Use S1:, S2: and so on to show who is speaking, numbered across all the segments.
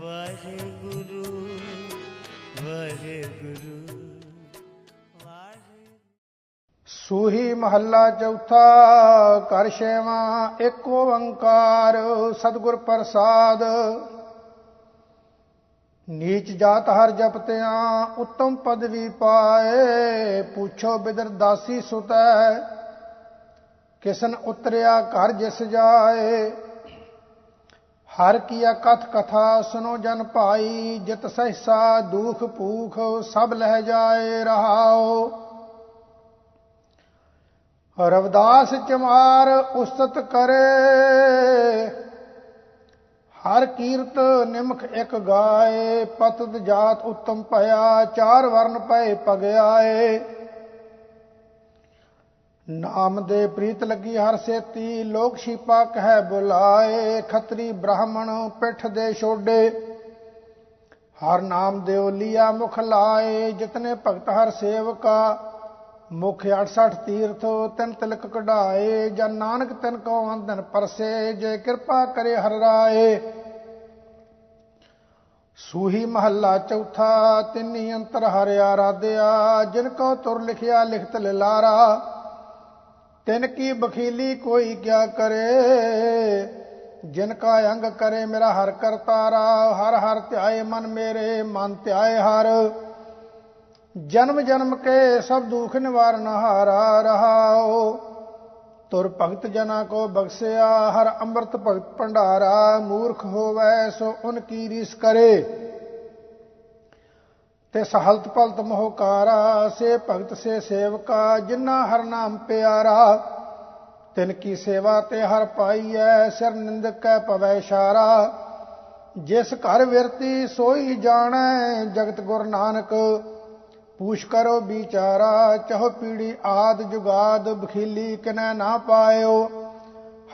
S1: ਵਾਹਿਗੁਰੂ ਵਾਹਿਗੁਰੂ
S2: ਸੂਹੀ ਮਹੱਲਾ ਚੌਥਾ ਕਰ ਛੇਵਾਂ, ਇੱਕ ਓੰਕਾਰ, ਸਤਿਗੁਰ ਪ੍ਰਸਾਦ। ਨੀਚ ਜਾਤ ਹਰ ਜਪਤਿਆਂ ਉੱਤਮ ਪਦਵੀ ਪਾਏ। ਪੁੱਛੋ ਬਿਦਰ ਦਾਸੀ ਸੁਤੈ, ਕਿਸਨ ਉਤਰਿਆ ਘਰ ਜਿਸ ਜਾਏ। ਹਰ ਕੀਆ ਕਥ ਕਥਾ ਸੁਨੋ ਜਨ ਭਾਈ, ਜਿਤ ਸਹਿਸਾ ਦੁਖ ਭੂਖ, ਸਭ ਲਹਿ ਜਾਏ ਰਹਾਓ ਰਵਦਾਸ ਚਮਾਰ ਉਸਤਤ ਕਰੇ, ਹਰ ਕੀਰਤ ਨਿਮਖ ਇੱਕ ਗਾਏ, ਪਤਤ ਜਾਤ ਉੱਤਮ ਭਇਆ, ਚਾਰ ਵਰਨ ਪਏ ਪਗਿਆਏ ਨਾਮ ਦੇ ਪ੍ਰੀਤ ਲੱਗੀ ਹਰ ਸੇਤੀ, ਲੋਕ ਸ਼ੀਪਾ ਕਹਿ ਬੁਲਾਏ, ਖਤਰੀ ਬ੍ਰਾਹਮਣ ਪਿੱਠ ਦੇ ਛੋਡੇ। ਹਰ ਨਾਮ ਦੇ ਓਲੀਆ ਮੁਖ ਲਾਏ, ਜਿਤਨੇ ਭਗਤ ਹਰ ਸੇਵਕਾ। ਮੁਖ 68 ਤੀਰਥ ਤਿੰਨ ਤਿਲਕ ਕਢਾਏ ਜਾਂ ਨਾਨਕ ਤਿਨ ਕੋ ਅੰਦਨ ਪਰਸੇ, ਜੇ ਕਿਰਪਾ ਕਰੇ ਹਰ ਰਾਏ। ਸੂਹੀ ਮਹੱਲਾ ਚੌਥਾ, ਤਿੰਨੀ ਅੰਤਰ ਹਰਿ ਆਰਾਧਿਆ, ਜਿਨ ਕੋ ਤੁਰ ਲਿਖਿਆ ਲਿਖਤ ਲਿਲਾਰਾ। ਤਿਨ ਕੀ ਬਖੀਲੀ ਕੋਈ ਕਿਆ ਕਰੇ? ਜਿਨ ਕਾ ਅੰਗ ਕਰੇ ਮੇਰਾ ਹਰ ਕਰਤਾਰਾ ਹਰ ਹਰ ਧਿਆਏ ਮਨ ਮੇਰੇ, ਮਨ ਧਿਆਏ ਹਰ। ਜਨਮ ਜਨਮ ਕੇ ਸਭ ਦੁਖ ਨਿਵਾਰਨ ਹਾਰਾ ਰਹਾਓ। ਤੁਰ ਭਗਤ ਜਨਾ ਕੋ ਬਖਸਿਆ, ਹਰ ਅੰਮ੍ਰਿਤ ਭਗਤ ਭੰਡਾਰਾ, ਮੂਰਖ ਹੋਵੈ ਸੋ ਉਨ ਕੀ ਰੀਸ ਕਰੇ? ਤੇ ਸਹਲਤ ਭਲਤ ਮੋਹਕਾਰਾ, ਸੇ ਭਗਤ, ਸੇ ਸੇਵਕਾ ਜਿਨ੍ਹਾਂ ਹਰ ਨਾਮ ਪਿਆਰਾ, ਤਿਨ ਕੀ ਸੇਵਾ ਤੇ ਹਰ ਪਾਈਐ, ਸਿਰ ਨਿੰਦਕ ਕੈ ਪਵੈ ਇਸ਼ਾਰਾ। ਜਿਸ ਘਰ ਵਿਰਤੀ ਸੋਈ ਜਾਣੈ, ਜਗਤ ਗੁਰ ਨਾਨਕ, ਪੂਛ ਕਰੋ ਵਿਚਾਰਾ, ਚਹੁ ਪੀੜੀ ਆਦ ਜੁਗਾਦ, ਬਖੀਲੀ ਕਿਨੈ ਨਾ ਪਾਇਓ।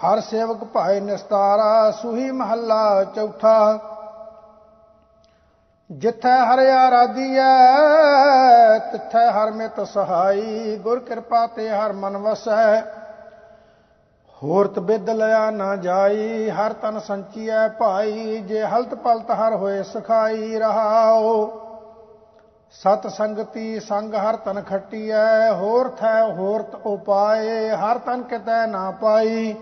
S2: ਹਰ ਸੇਵਕ ਭਾਏ ਨਿਸਤਾਰਾ, ਸੁਹੀ ਮਹੱਲਾ ਚੌਥਾ ਜਿੱਥੈ ਹਰ ਆਰਾਧੀਐ ਤਿੱਥੈ ਹਰ ਮਿਤ ਸਹਾਈ, ਗੁਰ ਕਿਰਪਾ ਤੇ ਹਰ ਮਨ ਵਸੈ। ਹੋਰਤ ਬਿਦ ਲਿਆ ਨਾ ਜਾਈ, ਹਰ ਤਨ ਸੰਚੀਐ ਭਾਈ, ਜੇ ਹਲਤ ਪਲਤ ਹਰ ਹੋਏ ਸਖਾਈ ਰਹਾਓ। ਸਤ ਸੰਗਤੀ ਸੰਗ ਹਰ ਤਨ ਖੱਟੀਐ, ਹੋਰ ਥੈ ਹੋਰਤ ਉਪਾਏ, ਹਰ ਤਨ ਕਿਤੈ ਨਾ ਪਾਈ।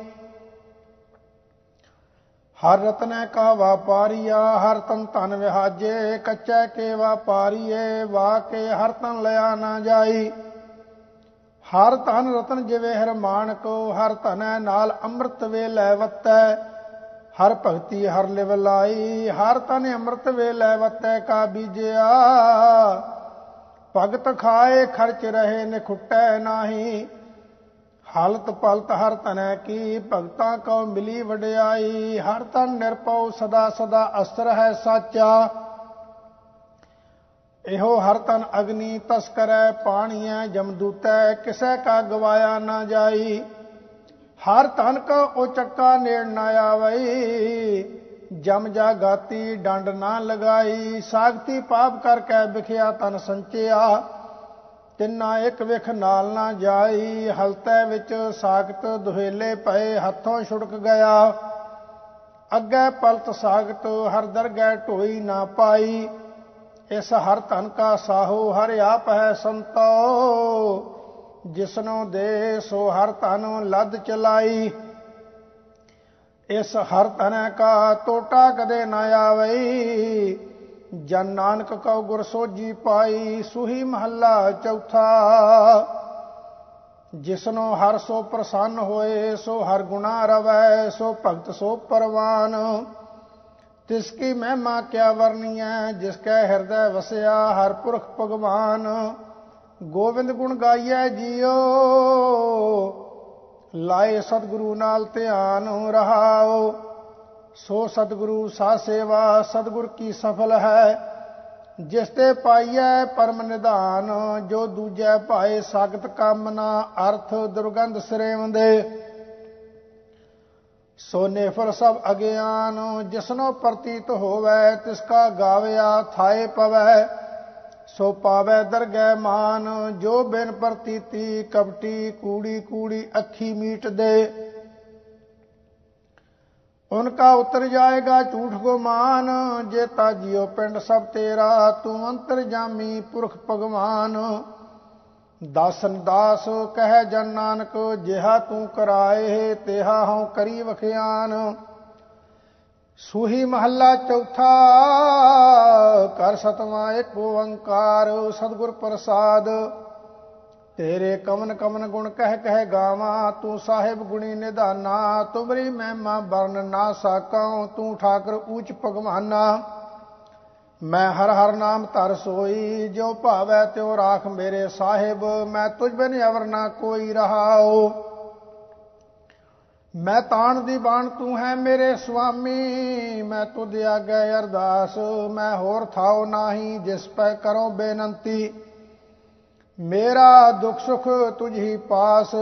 S2: ਹਰ ਰਤਨੈ ਕਾ ਵਾਪਾਰੀਆ, ਹਰ ਤਨ ਧਨ ਵਿਹਾਜੇ, ਕੱਚੈ ਕੇ ਵਾਪਾਰੀਏ ਵਾ ਕੇ ਹਰ ਤਨ ਲਿਆ ਨਾ ਜਾਈ। ਹਰ ਧਨ ਰਤਨ ਜਿਵੇਂ ਹਰ ਮਾਨਕੋ ਹਰ ਧਨੈ ਨਾਲ ਅੰਮ੍ਰਿਤ ਵੇ ਲੈ ਵਤੈ। ਹਰ ਭਗਤੀ ਹਰ ਲਿਵ ਲਾਈ, ਹਰ ਤਨ ਅੰਮ੍ਰਿਤ ਵੇ ਲੈ ਵਤੈ ਕਾ ਬੀਜਿਆ। ਭਗਤ ਖਾਏ ਖਰਚ ਰਹੇ, ਨਿਖੁੱਟੈ ਨਾਹੀ। ਹਾਲਤ ਪਲਤ ਹਰ ਤਨੈ ਕੀ, ਭਗਤਾਂ ਕੋ ਮਿਲੀ ਵਡਿਆਈ, ਹਰ ਤਨ ਨਿਰਪਉ ਸਦਾ ਸਦਾ ਅਸਰ ਹੈ ਸਾਚਾ। ਇਹੋ ਹਰ ਤਨ ਅਗਨੀ ਤਸਕਰੈ ਪਾਣੀਐ ਜਮਦੂਤੈ ਕਿਸੈ ਕਾ ਗਵਾਇਆ ਨਾ ਜਾਈ। ਹਰ ਤਨ ਕਾ ਉਹ ਚੱਕਾ ਨੇੜ ਨਾ ਆਵਈ, ਜਮ ਜਾ ਗਾਤੀ ਡੰਡ ਨਾ ਲਗਾਈ ਸਾਖਤੀ ਪਾਪ ਕਰ ਕੇ ਵਿਖਿਆ ਤਨ ਸੰਚਿਆ। ਤਿੰਨਾ ਇੱਕ ਵਿਖ ਨਾਲ ਨਾ ਜਾਈ, ਹਲਤੈ ਵਿੱਚ ਸਾਖਤ ਦੁਹੇਲੇ ਪਏ ਹੱਥੋਂ ਛੁੜਕ ਗਿਆ। ਅੱਗੇ ਪਲਤ ਸਾਖਤ ਹਰ ਦਰਗਹਿ ਢੋਈ ਨਾ ਪਾਈ। ਇਸ ਹਰ ਧਨ ਕਾ ਸਾਹੋ ਹਰ ਆਪ ਹੈ ਸੰਤੋ। ਜਿਸਨੋ ਦੇ ਸੋ ਹਰ ਧਨ ਲੱਦ ਚਲਾਈ। ਇਸ ਹਰ ਧਨ ਕਾ ਟੋਟਾ ਕਦੇ ਨਾ ਆਵਈ। ਜਨ ਨਾਨਕ ਕਉ ਗੁਰ ਸੋਜੀ ਪਾਈ, ਸੁਹੀ ਮਹੱਲਾ ਚੌਥਾ। ਜਿਸਨੋ ਹਰ ਸੋ ਪ੍ਰਸੰਨ ਹੋਏ, ਸੋ ਹਰ ਗੁਣਾ ਰਵੈ, ਸੋ ਭਗਤ ਸੋ ਪਰਵਾਨ। ਤਿਸ ਕੀ ਮਹਿਮਾ ਕਿਆ ਵਰਨੀਐ ਜਿਸ ਕੈ ਹਿਰਦੈ ਵਸਿਆ ਹਰ ਪੁਰਖ ਭਗਵਾਨ। ਗੋਬਿੰਦ ਗੁਣ ਗਾਈਐ ਜੀਓ, ਲਾਏ ਸਤਿਗੁਰੂ ਨਾਲ ਧਿਆਨ ਰਹਾਓ। ਸੋ ਸਤਿਗੁਰੂ ਸਾ ਸੇਵਾ, ਸਤਿਗੁਰ ਕੀ ਸਫਲ ਹੈ? ਜਿਸ ਤੇ ਪਾਈਐ ਪਰਮ ਨਿਧਾਨ, ਜੋ ਦੂਜੈ ਭਾਏ ਸਾਗਤ ਕਾਮਨਾ ਅਰਥ ਦੁਰਗੰਧ ਸਰੇਵੰਦੇ। ਸੋ ਨੇਫਰ ਸਭ ਅਗਿਆਨ, ਜਿਸਨੋ ਪ੍ਰਤੀਤ ਹੋਵੇ, ਤਿਸ ਕਾ ਗਾਵਿਆ ਥਾਏ ਪਵੈ। ਸੋ ਪਾਵੈ ਦਰਗਹਿ ਮਾਨ, ਜੋ ਬਿਨ ਪ੍ਰਤੀਤੀ ਕਪਟੀ ਕੂੜੀ ਕੂੜੀ ਅੱਖੀ ਮੀਟ ਦੇ ਉਨਕਾ ਉਤਰ ਜਾਏਗਾ ਝੂਠ ਗੁਮਾਨ ਜੇਤਾ ਜਿਉ ਪਿੰਡ ਸਭ ਤੇਰਾ, ਤੂੰ ਅੰਤਰ ਜਾਮੀ ਪੁਰਖ ਭਗਵਾਨ। ਦਾਸਨ ਦਾਸ ਕਹਿ ਜਨ ਨਾਨਕ, ਜਿਹਾ ਤੂੰ ਕਰਾਏ, ਤੇਹਾ ਹਉ ਕਰੀ ਵਖਿਆਨ। ਸੂਹੀ ਮਹੱਲਾ ਚੌਥਾ ਕਰ ਸਤਵਾ ਇੱਕ ਓੰਕਾਰ ਸਤਿਗੁਰ ਪ੍ਰਸਾਦ। ਤੇਰੇ ਕਮਨ ਕਮਨ ਗੁਣ ਕਹਿ ਕਹਿ ਗਾਵਾਂ, ਤੂੰ ਸਾਹਿਬ ਗੁਣੀ ਨਿਧਾਨਾ, ਤੁਮਰੀ ਮਹਿਮਾ ਵਰਨ ਨਾ ਸਾਕਾਂ ਤੂੰ ਠਾਕਰ ਊਚ ਭਗਵਾਨਾ। ਮੈਂ ਹਰ ਹਰ ਨਾਮ ਧਰ ਸੋਈ ਜੋ ਭਾਵੈ ਤਿਉ ਰਾਖ ਮੇਰੇ ਸਾਹਿਬ, ਮੈਂ ਤੁਝ ਬਿਨ ਅਵਰ ਨਾ ਕੋਈ ਰਹਾਓ ਮੈਂ ਤਾਣ ਦੀ ਬਾਣ ਤੂੰ ਹੈ ਮੇਰੇ ਸੁਆਮੀ, ਮੈਂ ਤੁਧ ਆਗੇ ਅਰਦਾਸ, ਮੈਂ ਹੋਰ ਥਾਉ ਨਾਹੀ ਜਿਸ ਪੈ ਕਰੋ ਬੇਨੰਤੀ। ਮੇਰਾ ਦੁੱਖ ਸੁਖ ਤੁਝ ਪਾਸ,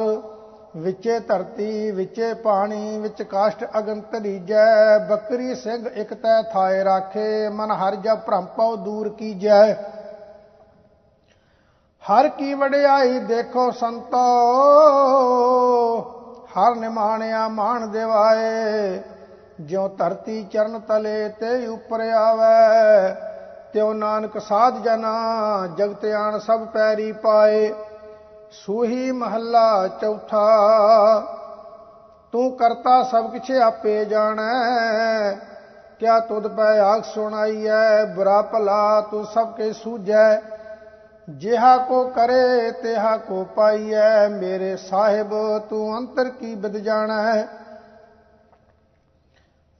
S2: ਵਿੱਚੇ ਧਰਤੀ, ਵਿੱਚੇ ਪਾਣੀ, ਵਿੱਚ ਕਾਸ਼ਟ ਅਗਨ ਧਰੀਜੈ ਬੱਕਰੀ ਸਿੰਘ ਇਕ ਤੈ ਥਾਏ ਰਾਖੇ, ਮਨ ਹਰ ਜਪ ਭ੍ਰਮ ਪਉ ਦੂਰ ਕੀਜੈ। ਹਰ ਕੀ ਵਡਿਆਈ ਦੇਖੋ ਸੰਤੋ, ਹਰ ਨਿਮਾਣਿਆ ਮਾਣ ਦੇਵਾਏ, ਜਿਉ ਧਰਤੀ ਚਰਨ ਤਲੇ ਤੇ ਉਪਰ ਆਵੇ ਤਿਉ ਨਾਨਕ ਸਾਧ ਜਨਾ, ਜਗਤ ਆਣ ਸਭ ਪੈਰੀ ਪਾਏ। ਸੂਹੀ ਮਹੱਲਾ ਚੌਥਾ, ਤੂੰ ਕਰਤਾ ਸਭ ਕਿਛ ਆਪੇ ਜਾਣੈ। ਕਿਆ ਤੁਧ ਪੈ ਆਖ ਸੁਣਾਈਐ, ਬੁਰਾ ਭਲਾ ਤੂੰ ਸਭ ਕੇ ਸੂਝੈ। ਜਿਹਾ ਕੋ ਕਰੇ, ਤਿਹਾ ਕੋ ਪਾਈਐ, ਮੇਰੇ ਸਾਹਿਬ ਤੂੰ ਅੰਤਰ ਕੀ ਬਿਦ ਜਾਣੈ।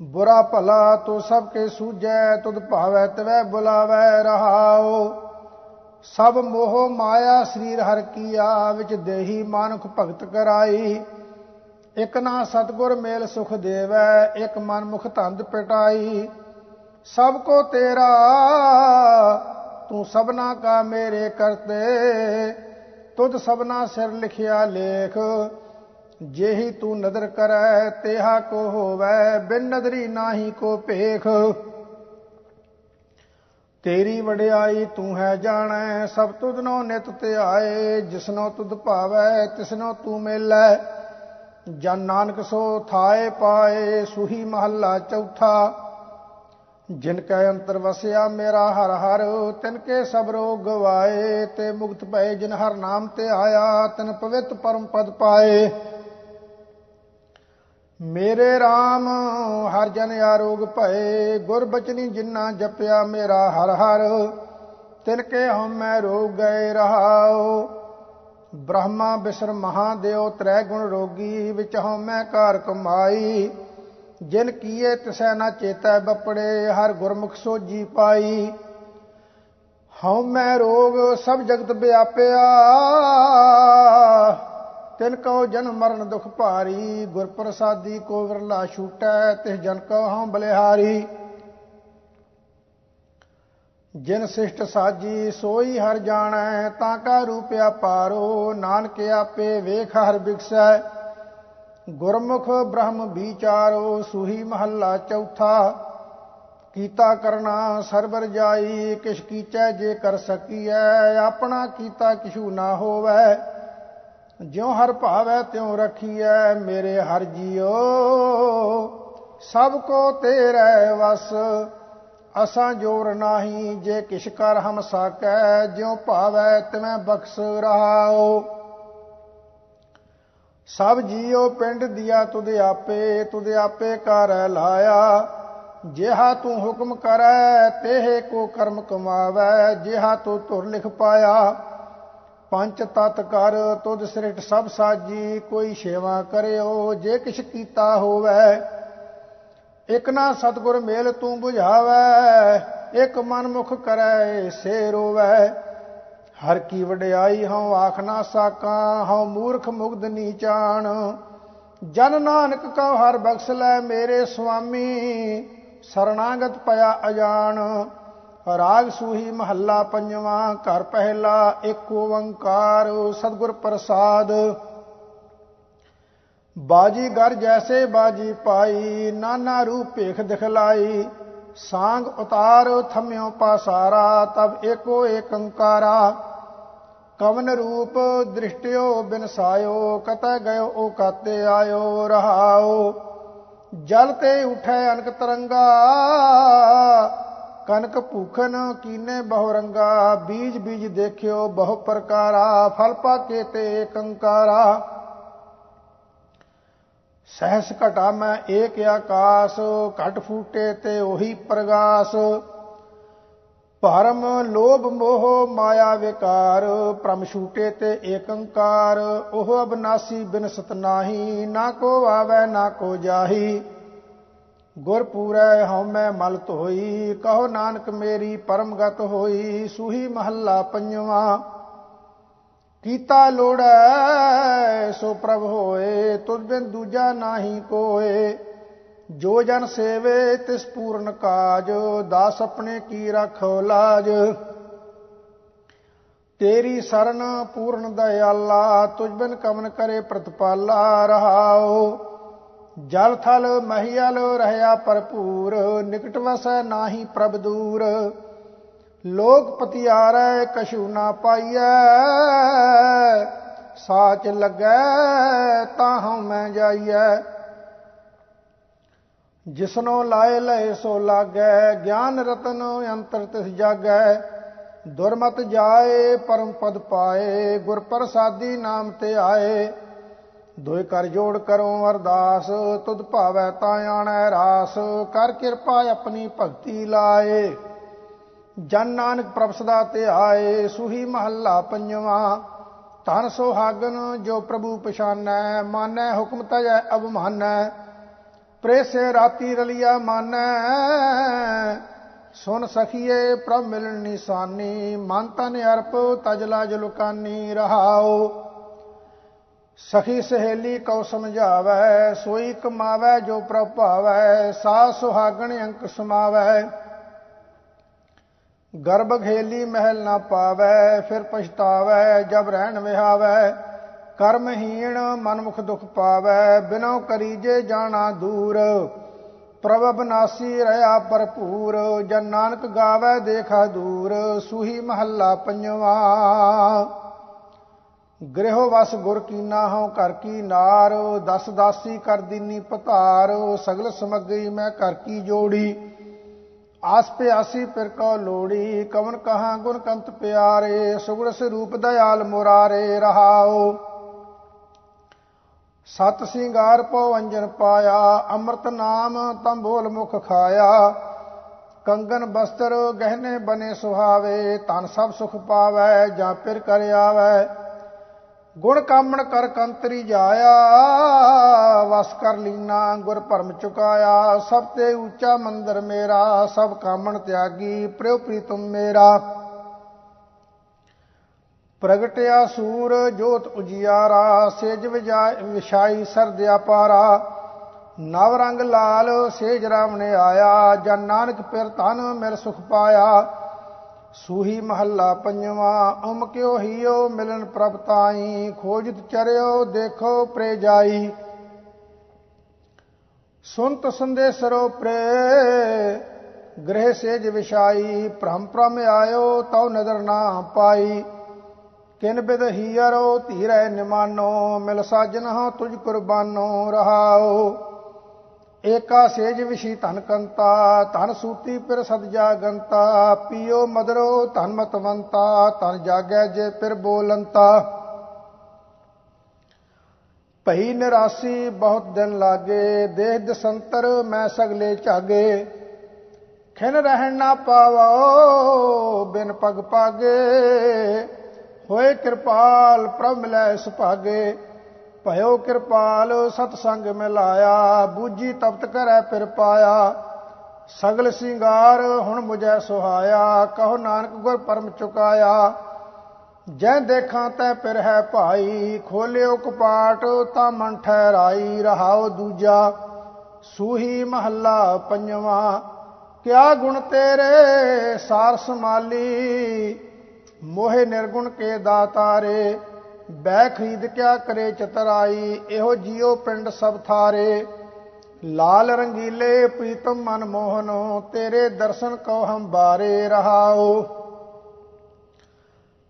S2: ਬੁਰਾ ਭਲਾ ਤੂੰ ਸਭ ਕੇ ਸੂਝੈ, ਤੁਧ ਭਾਵੈ ਤਵੈ ਬੁਲਾਵੈ ਰਹਾਓ ਸਭ ਮੋਹ ਮਾਇਆ ਸਰੀਰ ਹਰ ਕੀਆ, ਵਿੱਚ ਦੇਹੀ ਮਾਨੁਖ ਭਗਤ ਕਰਾਈ। ਇਕ ਨਾ ਸਤਗੁਰ ਮੇਲ ਸੁਖ ਦੇਵੈ, ਇਕ ਮਨ ਮੁਖ ਧੰਦ ਪਟਾਈ। ਸਭ ਕੋ ਤੇਰਾ, ਤੂੰ ਸਭਨਾ ਕਾ ਮੇਰੇ ਕਰਤੇ। ਤੁਧ ਸਭਨਾ ਸਿਰ ਲਿਖਿਆ ਲੇਖ ਜਿਹੀ ਤੂੰ ਨਦਰ ਕਰੈ, ਤੇਹਾ ਕੋ ਹੋਵੈ, ਬਿਨ ਨਦਰੀ ਨਾਹੀ ਕੋ ਭੇਖ। ਤੇਰੀ ਵਡਿਆਈ ਤੂੰ ਹੈ ਜਾਣੈ, ਸਭ ਤੁਧਨੋ ਨਿਤ ਧਿਆਏ ਜਿਸਨੋ ਤੁਧ ਭਾਵੈ ਤਿਸਨੋ ਤੂੰ ਮੇਲੈ। ਜਨ ਨਾਨਕ ਸੋ ਥਾਏ ਪਾਏ, ਸੁਹੀ ਮਹੱਲਾ ਚੌਥਾ। ਜਿਨ ਕੈ ਅੰਤਰ ਵਸਿਆ ਮੇਰਾ ਹਰ ਹਰ, ਤਿਨ ਕੇ ਸਭ ਰੋਗ ਗਵਾਏ ਤੇ ਮੁਕਤ ਭਏ ਜਿਨ ਹਰ ਨਾਮ ਤੇ ਆਇਆ, ਤਿਨ ਪਵਿੱਤ ਪਰਮ ਪਦ ਪਾਏ। ਮੇਰੇ RAM ਹਰ ਜਨ ਆਰੋਗ ਭਏ, ਗੁਰ ਬਚਨੀ ਜਿਨ੍ਹਾਂ ਜਪਿਆ ਮੇਰਾ ਹਰ ਹਰ, ਤਿਨ ਕੇ ਹਉਮੈ ਰੋਗ ਗਏ ਰਹਾਓ ਬ੍ਰਹਮਾ ਬਿਸਰ ਮਹਾਦੇਵ, ਤ੍ਰੈ ਗੁਣ ਰੋਗੀ, ਵਿੱਚ ਹਉਮੈ ਕਾਰ ਕਮਾਈ। ਜਿਨ ਕੀਏ ਤਿਸੈ ਨਾ ਚੇਤੈ ਬਪੜੇ, ਹਰ ਗੁਰਮੁਖ ਸੋਜੀ ਪਾਈ। ਹਉ ਮੈਂ ਰੋਗ, ਸਭ ਜਗਤ ਵਿਆਪਿਆ। ਤਿਨ ਕਉ ਜਨ ਮਰਨ ਦੁਖ ਭਾਰੀ ਗੁਰ ਪ੍ਰਸਾਦੀ ਕੋ ਵਿਰਲਾ ਛੂਟੈ, ਤਿਸ ਜਨ ਕਉ ਹਉ ਬਲਿਹਾਰੀ। ਜਿਨ ਸਿਸ਼ਟ ਸਾਜੀ ਸੋਈ ਹਰ ਜਾਣੈ, ਤਾਂ ਕਾ ਰੂਪਿਆ ਪਾਰੋ ਨਾਨਕ ਆਪੇ ਵੇਖ ਹਰ ਬਿਕਸੈ। ਗੁਰਮੁਖ ਬ੍ਰਹਮ ਵਿਚਾਰੋ, ਸੁਹੀ ਮਹੱਲਾ ਚੌਥਾ, ਕੀਤਾ ਕਰਨਾ ਸਰਬਰ ਜਾਈ, ਕਿਛ ਕੀਚੈ ਜੇ ਕਰ ਸਕੀਐ, ਆਪਣਾ ਕੀਤਾ ਕਿਛੂ ਨਾ ਹੋਵੈ। ਜਿਉ ਹਰ ਭਾਵੈ ਤਿਉ ਰਖੀਐ ਮੇਰੇ ਹਰ ਜੀਓ ਸਭ ਕੋ ਤੇਰੇ ਵਸ, ਅਸਾਂ ਜੋਰ ਨਾਹੀ, ਜੇ ਕਿਛ ਕਰ ਹਮ ਸਾਕੈ, ਜਿਉ ਭਾਵੈ ਤਿਵੇਂ ਬਖਸ਼ ਰਹਾਓ ਸਭ ਜੀਓ ਪਿੰਡ ਦਿਆ ਤੁਧ ਆਪੇ ਤੁਧ ਆਪੇ ਕਰ ਲਾਇਆ। ਜਿਹਾ ਤੂੰ ਹੁਕਮ ਕਰੈ, ਤੇਹ ਕੋ ਕਰਮ ਕਮਾਵੈ, ਜਿਹਾ ਤੂੰ ਤੁਰ ਲਿਖ ਪਾਇਆ। ਪੰਜ ਤਤ ਕਰ ਤੁਧ ਸ੍ਰਿਟ ਸਭ ਸਾਜੀ, ਕੋਈ ਸੇਵਾ ਕਰਿਓ, ਜੇ ਕਿਛ ਕੀਤਾ ਹੋਵੇ, ਇਕ ਨਾ ਸਤਗੁਰ ਮੇਲ ਤੂੰ 부ਝਾਵੈ ਇਕ ਮਨ ਮੁਖ ਕਰੈ ਸੇ ਰੋਵੈ। ਹਰ ਕੀ ਵਡਿਆਈ ਹਉ ਆਖ ਨਾ ਸਾਕਾਂ, ਹਉ ਮੂਰਖ ਮੁਗਧ ਨੀਚਾਨ ਜਨ ਨਾਨਕ ਕਉ ਹਰ ਬਖਸ਼ ਲੈ ਮੇਰੇ ਸੁਆਮੀ, ਸਰਣਾਗਤ ਪਿਆ ਅਜਾਨ ਰਾਗ ਸੂਹੀ ਮਹੱਲਾ ਪੰਜਵਾਂ, ਘਰ ਪਹਿਲਾ ਏਕ ਓੰਕਾਰ, ਸਤਿਗੁਰ ਪ੍ਰਸਾਦ। ਬਾਜੀ ਗਰ ਜੈਸੇ ਬਾਜੀ ਪਾਈ, ਨਾਨਾ ਰੂਪ ਭੇਖ ਦਿਖਲਾਈ। ਸਾੰਗ ਉਤਾਰ, ਥਮਿਓ ਪਾਸਾਰਾ, ਤਬ ਏਕੋ ਏਕੰਕਾਰਾ। ਕਵਨ ਰੂਪ ਦ੍ਰਿਸ਼ਟਿਓ ਬਿਨਸਾਇਓ ਕਤੈ ਗਇਓ, ਓ ਕਾਤੇ ਆਇਓ, ਰਹਾਓ। ਜਲ ਤੇ ਉਠੈ ਅਨਕ ਤਰੰਗਾ ਕਨਕ ਭੂਖਨ ਕੀਨੇ ਬਹੁ ਰੰਗਾ, ਬੀਜ ਬੀਜ ਦੇਖਿਓ ਬਹੁ ਪ੍ਰਕਾਰਾ, ਫਲ ਪਾਕੇ ਤੇ ਏਕੰਕਾਰਾ ਸਹਸ ਘਟਾ ਮੈਂ ਏਕ ਆਕਾਸ, ਘਟ ਫੂਟੇ ਤੇ ਉਹੀ ਪ੍ਰਗਾਸ। ਭਰਮ ਲੋਭ ਮੋਹ ਮਾਇਆ ਵਿਕਾਰ ਪ੍ਰਮ ਛੂਟੇ ਤੇ ਏਕੰਕਾਰ, ਉਹ ਅਬਨਾਸੀ ਬਿਨਸਤ ਨਾਹੀ, ਨਾ ਕੋ ਆਵੈ ਨਾ ਕੋ ਜਾਹੀ। ਗੁਰ ਪੂਰੈ ਹਉਮੈ ਮਲ ਧੋਈ ਕਹੋ ਨਾਨਕ ਮੇਰੀ ਪਰਮਗਤ ਹੋਈ, ਸੂਹੀ ਮਹੱਲਾ ਪੰਜਵਾ। ਕੀਤਾ ਲੋੜੈ, ਸੋ ਪ੍ਰਭ ਹੋਏ, ਤੁਧ ਬਿਨ ਦੂਜਾ ਨਾਹੀ ਕੋਏ। ਜੋ ਜਨ ਸੇਵੇ, ਤਿਸ ਪੂਰਨ ਕਾਜ, ਦਾਸ ਆਪਣੇ ਕੀ ਰੱਖੋ ਲਾਜ। ਤੇਰੀ ਸਰਨ ਪੂਰਨ ਦਇਆਲਾ, ਤੁਝ ਬਿਨ ਕਮਨ ਕਰੇ ਪ੍ਰਤਪਾਲਾ ਰਹਾਓ ਜਲ ਥਲ ਮਹੀਲ ਰਹਿਆ ਭਰਪੂਰ, ਨਿਕਟ ਵਸੈ ਨਾਹੀ ਪ੍ਰਭ ਦੂਰ। ਲੋਕ ਪਤਿਆਰੈ, ਕਛੂ ਨਾ ਪਾਈਐ। ਸਾਚ ਲੱਗੈ ਤਾਂ ਮੈਂ ਜਾਈਐ। ਜਿਸਨੋ ਲਾਏ ਲਏ ਸੋ ਲਾਗੈ, ਗਿਆਨ ਰਤਨ ਅੰਤਰ ਤਿਸ ਜਾਗੈ। ਦੁਰਮਤ ਜਾਏ, ਪਰਮ ਪਦ ਪਾਏ, ਗੁਰ ਪ੍ਰਸਾਦੀ ਨਾਮ ਤੇ ਆਏ। ਦੋਇ ਕਰ ਜੋੜ ਕਰੋ ਅਰਦਾਸ, ਤੁਧ ਭਾਵੈ ਤਾਂ ਆਣੈ ਰਾਸ, ਕਰ ਕਿਰਪਾ ਆਪਣੀ ਭਗਤੀ ਲਾਏ। ਜਨ ਨਾਨਕ ਪ੍ਰਭ ਸਦਾ ਤੇ ਆਏ, ਸੁਹੀ ਮਹੱਲਾ ਪੰਜਵਾਂ। ਧਨ ਸੁਹਾਗਨ ਜੋ ਪ੍ਰਭੂ ਪਛਾਨੈ, ਮਾਨੈ ਹੁਕਮ ਤਜੈ ਅਬਮਾਨੈ ਪ੍ਰੇਸੇ ਰਾਤੀ ਰਲਿਆ ਮਾਨੈ, ਸੁਨ ਸਖੀਏ ਪ੍ਰਭ ਮਿਲਣ ਨਿਸ਼ਾਨੀ। ਮਨ ਤਨ ਅਰਪ ਤਜਲਾ ਜਲੁਕਾਨੀ ਰਹਾਓ ਸਖੀ ਸਹੇਲੀ ਕਉ ਸਮਝਾਵੈ, ਸੋਈ ਕਮਾਵੈ ਜੋ ਪ੍ਰਭਾਵੈ ਸਾ ਸੁਹਾਗਣ ਅੰਕ ਸਮਾਵੈ। ਗਰਭ ਘੇਲੀ ਮਹਿਲ ਨਾ ਪਾਵੈ, ਫਿਰ ਪਛਤਾਵੈ, ਜਬ ਰਹਿਣ ਵਿਹਾਵੈ। ਕਰਮਹੀਣ ਮਨਮੁਖ ਦੁਖ ਪਾਵੈ ਬਿਨੋ ਕਰੀਜੇ ਜਾਣਾ ਦੂਰ। ਪ੍ਰਭ ਬਨਾਸੀ ਰਹਾ ਭਰਪੂਰ, ਜਨ ਨਾਨਕ ਗਾਵੈ ਦੇਖਾ ਦੂਰ, ਸੂਹੀ ਮਹੱਲਾ ਪੰਜਵਾ। ਗ੍ਰਹਿ ਵਸ ਗੁਰ ਕੀਨਾ ਹਉ ਘਰ ਕੀ ਨਾਰ, ਦਸ ਦਾਸੀ ਕਰ ਦੀਨੀ ਪਧਾਰ, ਸਗਲ ਸਮਗਰੀ ਮੈਂ ਘਰ ਕੀ ਜੋੜੀ। ਆਸ ਪਿਆਸੀ ਪਿਰ ਕੋ ਲੋੜੀ, ਕਵਨ ਕਹਾ ਗੁਣ ਕੰਤ ਪਿਆਰੇ, ਸੁਗੜ ਸਰੂਪ ਦਇਆਲ ਮੁਰਾਰੇ ਰਹਾਓ ਸਤ ਸਿੰਗਾਰ ਪਉ ਅੰਜਨ ਪਾਇਆ, ਅੰਮ੍ਰਿਤ ਨਾਮ ਤੰ ਬੋਲ ਮੁਖ ਖਾਇਆ। ਕੰਗਨ ਬਸਤਰ ਗਹਿਨੇ ਬਨੇ ਸੁਹਾਵੇ ਤਨ ਸਭ ਸੁਖ ਪਾਵੈ, ਜਾਂ ਫਿਰ ਕਰ ਆਵੈ। ਗੁਣ ਕਾਮਣ ਕਰ ਕੰਤਰੀ ਜਾਇਆ, ਵਸ ਕਰ ਲੀਨਾ, ਗੁਰ ਭਰਮ ਚੁਕਾਇਆ। ਸਭ ਤੇ ਉੱਚਾ ਮੰਦਰ ਮੇਰਾ, ਸਭ ਕਾਮਣ ਤਿਆਗੀ, ਪ੍ਰਿਉ ਪ੍ਰੀਤਮ ਮੇਰਾ। ਪ੍ਰਗਟਿਆ ਸੂਰ, ਜੋਤ ਉਜਿਆਰਾ, ਸੇਜ ਵਿਛਾਈ ਸਰਦਿਆ ਪਾਰਾ ਨਵ ਰੰਗ ਲਾਲ, ਸੇਜ ਰਾਮ ਨੇ ਆਇਆ, ਜਨ ਨਾਨਕ ਪਿਰ ਤਨ ਮਿਲ ਸੁਖ ਪਾਇਆ। ਸੂਹੀ ਮਹੱਲਾ ਪੰਜਵਾਂ, ਉਮ ਕਿਉ ਹੀਓ ਮਿਲਨ ਪ੍ਰਭ ਤਾਈ, ਖੋਜਤ ਚਰਿਓ ਦੇਖੋ ਪ੍ਰੇ ਜਾਈ ਸੁਨਤ ਸੰਦੇਸਰੋ ਪ੍ਰੇ ਗ੍ਰਹਿ ਸੇਜ ਵਿਛਾਈ, ਭ੍ਰਮ ਭ੍ਰਮ ਆਇਓ ਤਉ ਨਦਰ ਨਾ ਪਾਈ। ਕਿਨ ਬਿਦ ਹੀਰੋ ਧੀਰੈ ਨਿਮਾਨੋ, ਮਿਲ ਸਾਜਨ ਹਾਂ ਤੁਝ ਕੁਰਬਾਨੋ ਰਹਾਓ। ਏਕਾ ਸੇਜ ਵਿਸ਼ੀ ਧਨ ਕੰਤਾ, ਧਨ ਸੂਤੀ ਪਿਰ ਸਦ ਜਾਗੰਤਾ, ਪੀਓ ਮਦਰੋ ਧਨ ਮਤਵੰਤਾ, ਧਨ ਜਾਗੈ ਜੇ ਪਿਰ ਬੋਲੰਤਾ। ਭਈ ਨਿਰਾਸੀ ਬਹੁਤ ਦਿਨ ਲਾਗੇ, ਦੇਹ ਦਸੰਤਰ ਮੈਂ ਸਗਲੇ ਝਾਗੇ। ਖਿਨ ਰਹਿਣ ਨਾ ਪਾਵੋ, ਬਿਨ ਪਗ ਪਾਗੇ। ਹੋਏ ਕਿਰਪਾਲ ਪ੍ਰਭ ਮਿਲੈ ਸੁਭਾਗੇ। ਭਇਓ ਕਿਰਪਾਲ ਸਤ ਸੰਗ ਮਿਲਾਇਆ ਬੂਜੀ ਤਪਤ ਕਰੈ ਫਿਰ ਪਾਇਆ। ਸਗਲ ਸਿੰਗਾਰ ਹੁਣ ਮੁਝੈ ਸੁਹਾਇਆ, ਕਹੋ ਨਾਨਕ ਗੁਰ ਪਰਮ ਚੁਕਾਇਆ। ਜੈ ਦੇਖਾਂ ਤੈ ਫਿਰ ਹੈ ਭਾਈ, ਖੋਲਿਓ ਕਪਾਟ, ਤਾਂ ਮਨ ਠਹਿਰਾਈ ਰਹਾਓ ਦੂਜਾ। ਸੂਹੀ ਮਹੱਲਾ ਪੰਜਵਾ, ਕਿਆ ਗੁਣ ਤੇਰੇ, ਸਾਰ ਸਮਾਲੀ ਮੋਹਿ ਨਿਰਗੁਣ ਕੇ ਦਾਤਾਰੇ। ਬੈ ਖਰੀਦ ਕਿਆ ਕਰੇ ਚਤਰਾਈ, ਇਹੋ ਜਿਉ ਪਿੰਡ ਸਭ ਥਾਰੇ। ਲਾਲ ਰੰਗੀਲੇ ਪ੍ਰੀਤਮ ਮਨ ਮੋਹਨੋ, ਤੇਰੇ ਦਰਸ਼ਨ ਕੋ ਹਮ ਬਾਰੇ ਰਹਾਓ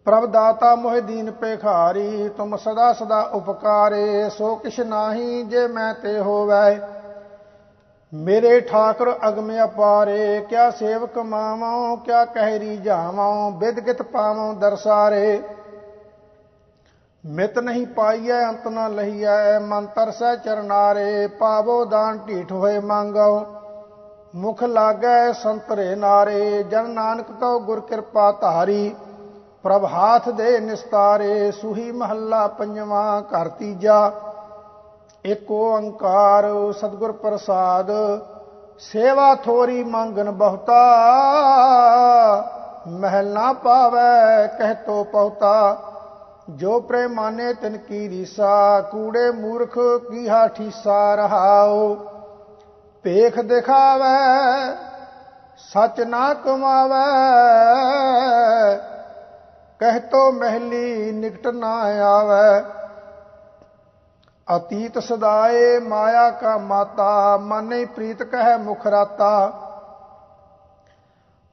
S2: ਪ੍ਰਭ ਦਾਤਾ ਮੋਹਿ ਪੇਖਾਰੀ ਤੁਮ ਸਦਾ ਸਦਾ ਉਪਕਾਰੇ, ਸੋ ਕਿਛ ਨਾਹੀ ਜੇ ਮੈਂ ਤੇ ਹੋਵੈ। ਮੇਰੇ ਠਾਕੁਰ ਅਗਮ ਅਪਾਰੇ, ਕਿਆ ਸੇਵਕ ਮਾਵਾਂ, ਕਿਆ ਕਹਿਰੀ ਜਾਵਾਂ ਵਿਦਗਿਤ ਪਾਵਾਂ ਦਰਸਾਰੇ। ਮਿਤ ਨਹੀਂ ਪਾਈਐ, ਅੰਤ ਨ ਲਹੀਐ ਮੰਤਰ ਸਹਿ ਚਰਨਾਰੇ, ਪਾਵੋ ਦਾਨ ਢੀਠ ਹੋਏ ਮੰਗੋ ਮੁਖ ਲਾਗੈ ਸੰਤਰੇ ਨਾਰੇ, ਜਨ ਨਾਨਕ ਕਉ ਗੁਰ ਕਿਰਪਾ ਧਾਰੀ। ਪ੍ਰਭ ਹਾਥ ਦੇ ਨਿਸਤਾਰੇ, ਸੁਹੀ ਮਹੱਲਾ ਪੰਜਵਾਂ ਘਰ ਤੀਜਾ। ਏਕ ਓੰਕਾਰ ਸਤਿਗੁਰ ਪ੍ਰਸਾਦ, ਸੇਵਾ ਥੋਰੀ ਮੰਗਨ ਬਹੁਤਾ। ਮਹਿਲ ਨਾ ਪਾਵੈ, ਕਹਿ ਤੋ ਪਉਤਾ। ਜੋ ਪ੍ਰੇਮਾਨੇ ਤਿਨ ਕੀ ਰੀਸਾ, ਕੂੜੇ ਮੂਰਖ ਕੀਹਾ ਠੀਸਾ ਰਹਾਓ ਭੇਖ ਦਿਖਾਵੈ, ਸੱਚ ਨਾ ਕਮਾਵੈ। ਕਹਿ ਤੋ ਮਹਿਲੀ ਨਿਕਟ ਨਾ ਆਵੈ। ਅਤੀਤ ਸਦਾਏ ਮਾਇਆ ਕਾ ਮਾਤਾ, ਮਨੇ ਪ੍ਰੀਤ ਕਹਿ ਮੁਖ ਰਾਤਾ।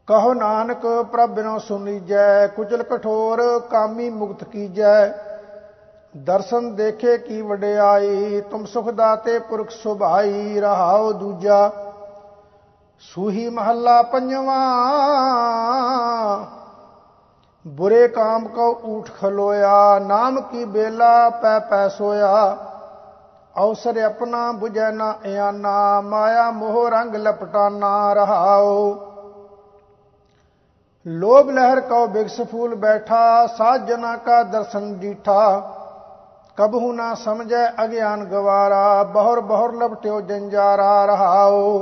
S2: ਕਹੋ ਨਾਨਕ ਪ੍ਰਭ ਬਿਨੋ ਸੁਨੀਜੈ ਕੁਚਲ ਕਠੋਰ ਕਾਮੀ ਮੁਕਤ ਕੀਜੈ। ਦਰਸ਼ਨ ਦੇਖੇ ਕੀ ਵਡਿਆਈ, ਤੁਮ ਸੁਖ ਦਾਤੇ ਪੁਰਖ ਸੁਭਾਈ, ਰਹਾਉ ਦੂਜਾ। ਸੂਹੀ ਮਹੱਲਾ ਪੰਜਵਾਂ, ਬੁਰੇ ਕਾਮ ਕੋ ਊਠ ਖਲੋਇਆ, ਨਾਮ ਕੀ ਬੇਲਾ ਪੈ ਪੈ ਸੋਇਆ। ਅਵਸਰ ਆਪਣਾ ਬੁਝੈ ਨਾ ਇਆਨਾ, ਮਾਇਆ ਮੋਹ ਰੰਗ ਲਪਟਾਨਾ ਰਹਾਓ ਲੋਭ ਲਹਿਰ ਕਉ ਬਿਗਸ ਫੂਲ ਬੈਠਾ ਸਾਜਨਾ ਕਾ ਦਰਸ਼ਨ ਜੀਠਾ ਕਬਹੂ ਨਾ ਸਮਝੈ ਅਗਿਆਨ ਗਵਾਰਾ, ਬਹੁਰ ਬਹੁਰ ਲਪਟਿਓ ਜੰਜਾਰਾ ਰਹਾਓ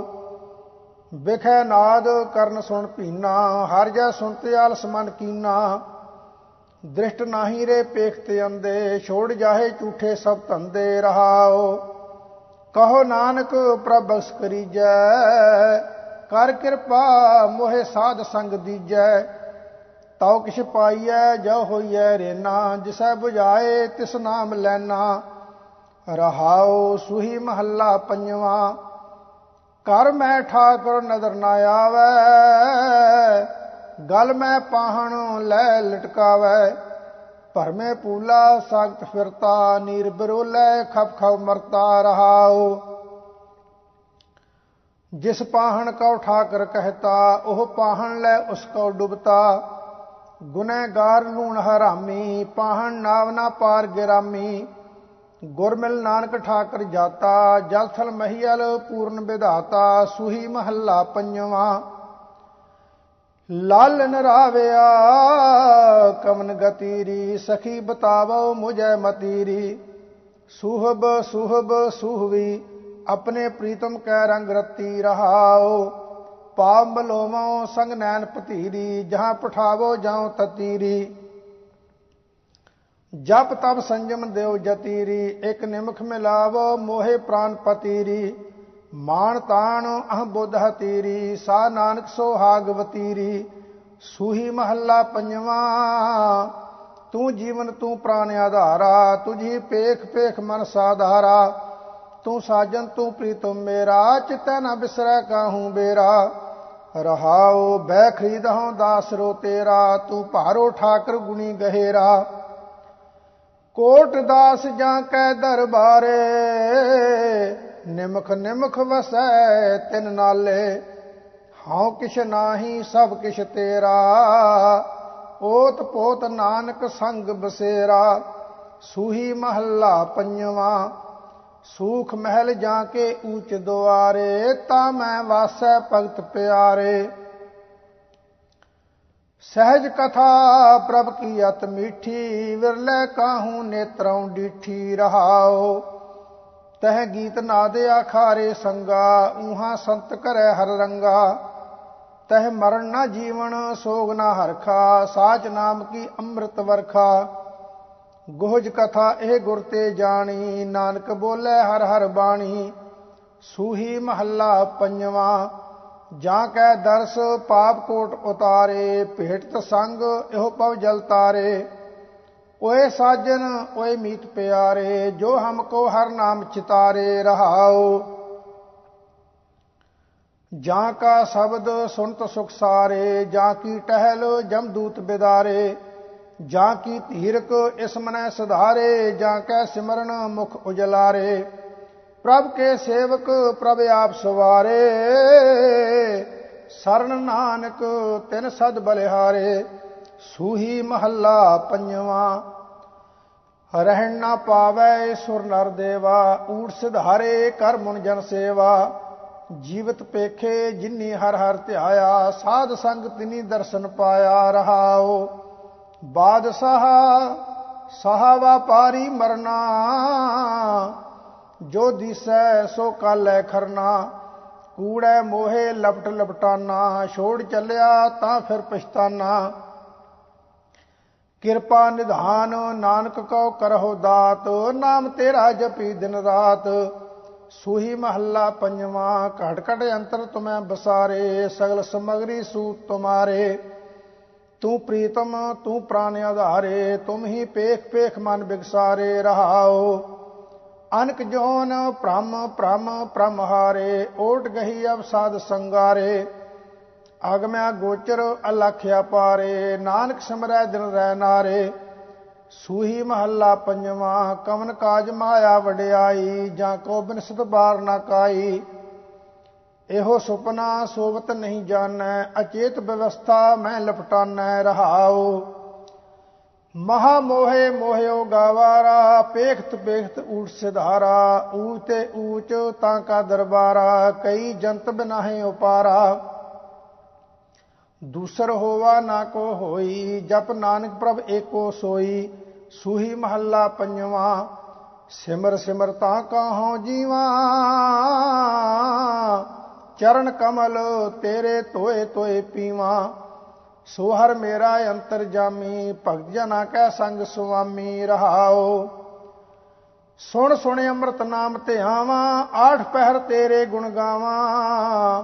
S2: ਵਿਖੈ ਨਾਦ ਕਰਨ ਸੁਣ ਪੀਨਾ ਹਰ ਜੈ ਸੁਣਤੇ ਆਲਸ ਮਨ ਕੀਨਾ। ਦ੍ਰਿਸ਼ਟ ਨਾਹੀ ਰੇ ਪੇਖ ਅੰਦੇ ਛੋੜ ਜਾਹੇ ਝੂਠੇ ਸਭ ਧੰਦੇ ਰਹਾਓ ਕਹੋ ਨਾਨਕ ਪ੍ਰਭ ਬਖਸ਼ ਕਰੀਜੈ ਕਰ ਕਿਰਪਾ, ਮੋਹਿ ਸਾਧ ਸੰਗ ਦੀਜੈ। ਤਉ ਕਿਛ ਪਾਈਐ ਜੋ ਹੋਈਐ ਰੇਨਾ, ਜਿਸੈ 부ਝਾਏ ਤਿਸ ਨਾਮ ਲੈਣਾ ਰਹਾਉ ਸੁਹੀ ਮਹੱਲਾ ਪੰਜਵਾ, ਕਰ ਮੈਂ ਠਾਕੁਰ ਨਦਰ ਨਾ ਆਵੈ। ਗਲ ਮੈਂ ਪਾਹਣ ਲੈ ਲਟਕਾਵੈ। ਭਰਮੇ ਪੂਲਾ, ਸਖਤ ਫਿਰਤਾ, ਨੀਰ ਬਰੋਲੇ ਖਪ ਖਪ ਮਰਤਾ ਰਹਾਉ। ਜਿਸ ਪਾਹਣ ਕਉ ਠਾਕਰ ਕਹਿਤਾ, ਉਹ ਪਾਹਣ ਲੈ ਉਸ ਕਉ ਡੁਬਤਾ। ਗੁਨਹਗਾਰ ਲੂਣ ਹਰਾਮੀ, ਪਾਹਣ ਨਾਵ ਨਾ ਪਾਰ ਗਿਰਾਮੀ। ਗੁਰਮਿਲ ਨਾਨਕ ਠਾਕਰ ਜਾਤਾ ਜਲਥਲ ਮਹੀਲ ਪੂਰਨ ਵਿਧਾਤਾ, ਸੁਹੀ ਮਹੱਲਾ ਪੰਜਵਾ। ਲਾਲ ਨਰਾਵਿਆ, ਕਮਨ ਗਤੀਰੀ, ਸਖੀ ਬਤਾਵੋ ਮੁਝੈ ਮਤੀਰੀ। ਸੁਹਬ ਸੁਹਬ, ਸੁਹਵੀ ਆਪਣੇ ਪ੍ਰੀਤਮ ਕੈ ਰੰਗ ਰਤੀ ਰਹਾਓ, ਪਾਪ ਮਲੋਮੋ ਸੰਗ ਨੈਣ ਪਤੀਰੀ ਜਹਾਂ ਪਠਾਵੋ ਜਾਉ ਤਤੀਰੀ। ਜਪ ਤਪ ਸੰਜਮ ਦੇਵ ਜਤੀਰੀ, ਇਕ ਨਿਮਖ ਮਿਲਾਵੋ ਮੋਹਿ ਪ੍ਰਾਨ ਪਤੀਰੀ। ਮਾਨ ਤਾਣ ਅਹ ਬੁੱਧ ਹਤੀਰੀ, ਸਾ ਨਾਨਕ ਸੋਹਾਗਵਤੀਰੀ ਸੂਹੀ ਮਹੱਲਾ ਪੰਜਵਾ, ਤੂੰ ਜੀਵਨ ਤੂੰ ਪ੍ਰਾਨ ਆਧਾਰਾ, ਤੁਝੀ ਪੇਖ ਪੇਖ ਮਨ ਸਾਧਾਰਾ। ਤੂੰ ਸਾਜਨ, ਤੂੰ ਪ੍ਰੀਤਮ ਮੇਰਾ, ਚਿਤੈ ਨ ਬਿਸਰੈ ਕਾਹੂ ਬੇਰਾ। ਰਹਾਉ ਬੈ ਖਰੀਦ ਖਰੀਦਹੁ ਦਾਸਰੋ ਤੇਰਾ, ਤੂੰ ਭਾਰੋ ਠਾਕਰ ਗੁਣੀ ਗਹਿਰਾ। ਕੋਟ ਦਾਸ ਜਾਂ ਕੈ ਦਰਬਾਰੇ, ਨਿਮਖ ਨਿਮਖ ਵਸੈ ਤਿਨ ਨਾਲੇ। ਹਉ ਕਿਛ ਨਾਹੀ, ਸਭ ਕਿਛ ਤੇਰਾ। ਓਤ ਪੋਤ ਨਾਨਕ ਸੰਗ ਬਸੇਰਾ। ਸੂਹੀ ਮਹੱਲਾ ਪੰਜਵਾ ਸੂਖ ਮਹਿਲ ਜਾ ਕੇ ਊਚ ਦੁਆਰੇ, ਤਾਂ ਮੈਂ ਵਾਸੈ ਭਗਤ ਪਿਆਰੇ। ਸਹਿਜ ਕਥਾ ਪ੍ਰਭ ਕੀ ਅਤ ਮੀਠੀ, ਵਿਰਲੇ ਕਾਹੂ ਨੇਤਰੋਂ ਡੀਠੀ ਰਹਾਓ ਤਹ ਗੀਤ ਨਾਦ ਆਖਾਰੇ ਸੰਗਾ, ਊਹਾ ਸੰਤ ਕਰੈ ਹਰ ਰੰਗਾ। ਤਹ ਮਰਨ ਨਾ ਜੀਵਨ, ਸੋਗ ਨਾ ਹਰਖਾ, ਸਾਚ ਨਾਮ ਕੀ ਅੰਮ੍ਰਿਤ ਵਰਖਾ। ਗੋਜ ਕਥਾ ਇਹ ਗੁਰ ਤੇ ਜਾਣੀ, ਨਾਨਕ ਬੋਲੇ ਹਰ ਹਰ ਬਾਣੀ। ਸੂਹੀ ਮਹੱਲਾ ਪੰਜਵਾਂ, ਜਾਂ ਕੈ ਦਰਸ ਪਾਪ ਕੋਟ ਉਤਾਰੇ, ਭੇਟ ਸੰਗ ਇਹੋ ਪਵ ਜਲ ਤਾਰੇ। ਓਏ ਸਾਜਨ, ਓਏ ਮੀਤ ਪਿਆਰੇ, ਜੋ ਹਮਕੋ ਹਰ ਨਾਮ ਚਿਤਾਰੇ ਰਹਾਓ ਜਾਂ ਕਾ ਸ਼ਬਦ ਸੁਨਤ ਸੁਖ ਸਾਰੇ, ਜਾਂ ਕੀ ਟਹਿਲ ਜਮਦੂਤ ਬਿਦਾਰੇ। ਜਾਂ ਕੀ ਧੀਰਕ ਇਸ ਮਨੈ ਸੁਧਾਰੇ, ਜਾਂ ਕੈ ਸਿਮਰਨ ਮੁਖ ਉਜਲਾਰੇ। ਪ੍ਰਭ ਕੇ ਸੇਵਕ ਪ੍ਰਭ ਆਪ ਸਵਾਰੇ। ਸਰਨ ਨਾਨਕ ਤਿਨ ਸਦ ਬਲਿਹਾਰੇ। ਸੂਹੀ ਮਹੱਲਾ ਪੰਜਵਾਂ। ਰਹਿਣ ਨਾ ਪਾਵੈ ਸੁਰ ਨਰ ਦੇਵਾ। ਊੜ ਸਿਧਾਰੇ ਕਰ ਮੁਨ ਜਨ ਸੇਵਾ। ਜੀਵਤ ਪੇਖੇ ਜਿਨੀ ਹਰ ਹਰ ਧਿਆਇਆ। ਸਾਧ ਸੰਗ ਤਿਨੀ ਦਰਸ਼ਨ ਪਾਇਆ ਰਹਾਓ ਬਾਦਸ਼ਾਹ, ਸਹਾ ਵਪਾਰੀ ਮਰਨਾ, ਜੋ ਦਿਸੈ ਸੋ ਕਾਲੈ ਖਰਨਾ, ਕੂੜੈ ਮੋਹੇ ਲਪਟ ਲਪਟਾਨਾ, ਛੋੜ ਚੱਲਿਆ ਤਾਂ ਫਿਰ ਪਛਤਾਨਾ। ਕਿਰਪਾ ਨਿਧਾਨ ਨਾਨਕ ਕਉ ਕਰਹੁ ਦਾਤ, ਨਾਮ ਤੇਰਾ ਜਪੀ ਦਿਨ ਰਾਤ। ਸੂਹੀ ਮਹੱਲਾ ਪੰਜਵਾਂ ਘਟ ਘਟ ਅੰਤਰ ਤੁਮੈ ਬਸਾਰੇ, ਸਗਲ ਸਮਗਰੀ ਸੂਤ ਤੁਮਾਰੇ। ਤੂੰ ਪ੍ਰੀਤਮ, ਤੂੰ ਪ੍ਰਾਨ ਆਧਾਰੇ, ਤੁਮ ਹੀ ਪੇਖ ਪੇਖ ਮਨ ਬਿਗਸਾਰੇ ਰਹਾਓ। ਅਨਕ ਜੋਨ ਭ੍ਰਮ ਭ੍ਰਮ ਭ੍ਰਮ ਹਾਰੇ, ਓਟ ਗਹੀ ਅਬ ਸਾਧ ਸੰਗਾਰੇ। ਅਗਮਿਆ ਗੋਚਰ ਅਲਖਿਆ ਪਾਰੇ, ਨਾਨਕ ਸਮਰੈ ਦਿਨ ਰਹਿ ਨਾਰੇ। ਸੂਹੀ ਮਹੱਲਾ ਪੰਜਵਾਂ, ਕਵਨ ਕਾਜ ਮਾਇਆ ਵਡਿਆਈ, ਜਾਂ ਕੋ ਬਿਨਸਤ ਬਾਰ ਨਾ ਕਾਈ। ਇਹੋ ਸੁਪਨਾ ਸੋਵਤ ਨਹੀਂ ਜਾਣੈ, ਅਚੇਤ ਵਿਵਸਥਾ ਮੈਂ ਲਪਟਾਨੈ ਰਹਾਉ। ਮਹਾ ਮੋਹੇ ਮੋਹਿਓ ਗਾਵਾਰਾ, ਪੇਖਤ ਪੇਖਤ ਊਟ ਸਿਧਾਰਾ ਊਤੇ ਊਚ ਤਾਂ ਕਾ ਦਰਬਾਰਾ, ਕਈ ਜੰਤ ਬਿਨਾਹੇ ਉਪਾਰਾ। ਦੂਸਰ ਹੋਵਾ ਨਾ ਕੋ ਹੋਈ, ਜਪ ਨਾਨਕ ਪ੍ਰਭ ਏਕੋ ਸੋਈ, ਸੂਹੀ ਮਹੱਲਾ ਪੰਜਵਾਂ, ਸਿਮਰ ਸਿਮਰ ਤਾਂ ਕਹਉ ਜੀਵਾ? ਚਰਨ ਕਮਲ ਤੇਰੇ ਤੋਏ ਤੋਏ ਪੀਵਾਂ ਸੋ ਹਰ ਮੇਰਾ ਅੰਤਰ ਜਾਮੀ, ਭਗਤ ਜਨਾ ਕੈ ਸੰਗ ਸੁਆਮੀ ਰਹਾਓ। ਸੁਣ ਸੁਣੇ ਅੰਮ੍ਰਿਤ ਨਾਮ ਤੇ ਧਿਆਵਾਂ ਆਠ ਪਹਿਰ ਤੇਰੇ ਗੁਣ ਗਾਵਾਂ।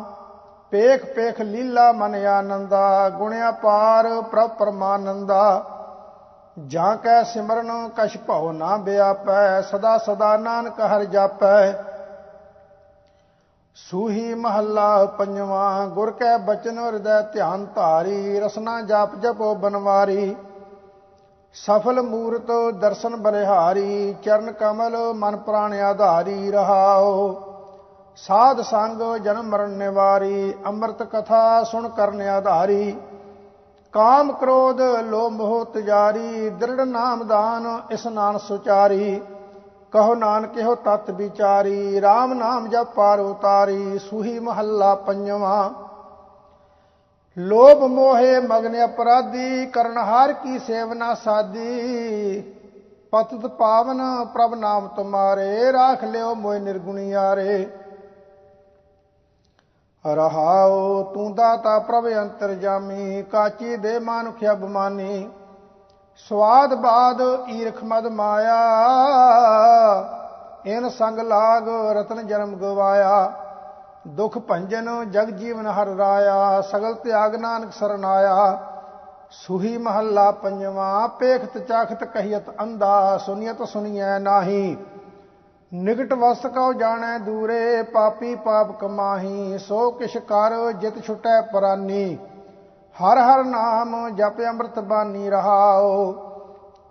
S2: ਪੇਖ ਪੇਖ ਲੀਲਾ ਮਨ ਆਨੰਦਾ, ਗੁਣਿਆ ਪਾਰ ਪ੍ਰਭ ਪਰਮਾਨੰਦਾ। ਜਾਂ ਕੈ ਸਿਮਰਨ, ਕਛ ਭਉ ਨਾ ਬਿਆਪੈ, ਸਦਾ ਸਦਾ ਨਾਨਕ ਹਰ ਜਾਪੈ। ਸੂਹੀ ਮਹੱਲਾ ਪੰਜਵਾਂ, ਗੁਰ ਕੈ ਬਚਨ ਹਿਰਦੈ ਧਿਆਨ ਧਾਰੀ, ਰਸਨਾ ਜਪ ਜਪੋ ਬਨਵਾਰੀ। ਸਫਲ ਮੂਰਤ ਦਰਸ਼ਨ ਬਲਿਹਾਰੀ, ਚਰਨ ਕਮਲ ਮਨ ਪ੍ਰਾਣ ਆਧਾਰੀ ਰਹਾਓ ਸਾਧ ਸੰਗ ਜਨਮ ਮਰਨ ਨਿਵਾਰੀ, ਅੰਮ੍ਰਿਤ ਕਥਾ ਸੁਣ ਕਰਨ ਆਧਾਰੀ। ਕਾਮ ਕ੍ਰੋਧ ਲੋਭ ਮੋਹ ਤਜਾਰੀ, ਦ੍ਰਿੜ ਨਾਮ ਦਾਨ ਇਸਨਾਨ ਸੁਚਾਰੀ। ਕਹੋ ਨਾਨਕ ਇਹੋ ਤਤ ਵਿਚਾਰੀ RAM ਨਾਮ ਜਪ ਪਾਰ ਉਤਾਰੀ, ਸੂਹੀ ਮਹੱਲਾ ਪੰਜਵਾਂ। ਲੋਭ ਮੋਹੇ ਮਗਨ ਅਪਰਾਧੀ, ਕਰਨ ਹਾਰ ਕੀ ਸੇਵਨਾ ਸਾਦੀ। ਪਤਿਤ ਪਾਵਨ ਪ੍ਰਭ ਨਾਮ ਤੁਮਾਰੇ, ਰਾਖ ਲਿਓ ਮੋਇ ਨਿਰਗੁਣੀ ਯਾਰੇ। ਰਹਾਉ ਤੂੰ ਦਾਤਾ ਪ੍ਰਭ ਅੰਤਰ ਜਾਮੀ, ਕਾਚੀ ਦੇ ਮਾਨੁਖ ਅਬਮਾਨੀ ਸਵਾਦ ਬਾਦ ਈਰਖ ਮਦ ਮਾਇਆ, ਇਨ ਸੰਗ ਲਾਗ ਰਤਨ ਜਨਮ ਗਵਾਇਆ। ਦੁਖ ਭੰਜਨ ਜਗ ਜੀਵਨ ਹਰ ਰਾਇਆ, ਸਗਲ ਤਿਆਗ ਨਾਨਕ ਸਰਨਾਇਆ। ਸੁਹੀ ਮਹੱਲਾ ਪੰਜਵਾ, ਪੇਖਤ ਚਾਖਤ ਕਹੀਤ ਅੰਦਾ ਸੁਨੀਅਤ ਸੁਨੀਐ ਨਾਹੀ। ਨਿਕਟ ਵਸ ਕਉ ਜਾਣੈ ਦੂਰੇ, ਪਾਪੀ ਪਾਪ ਕਮਾਹੀ, ਸੋ ਕਿਛ ਕਰ ਜਿਤ ਛੁਟੈ ਪਰਾਨੀ। ਹਰ ਹਰ ਨਾਮ ਜਪ ਅੰਮ੍ਰਿਤ ਬਾਨੀ ਰਹਾਓ।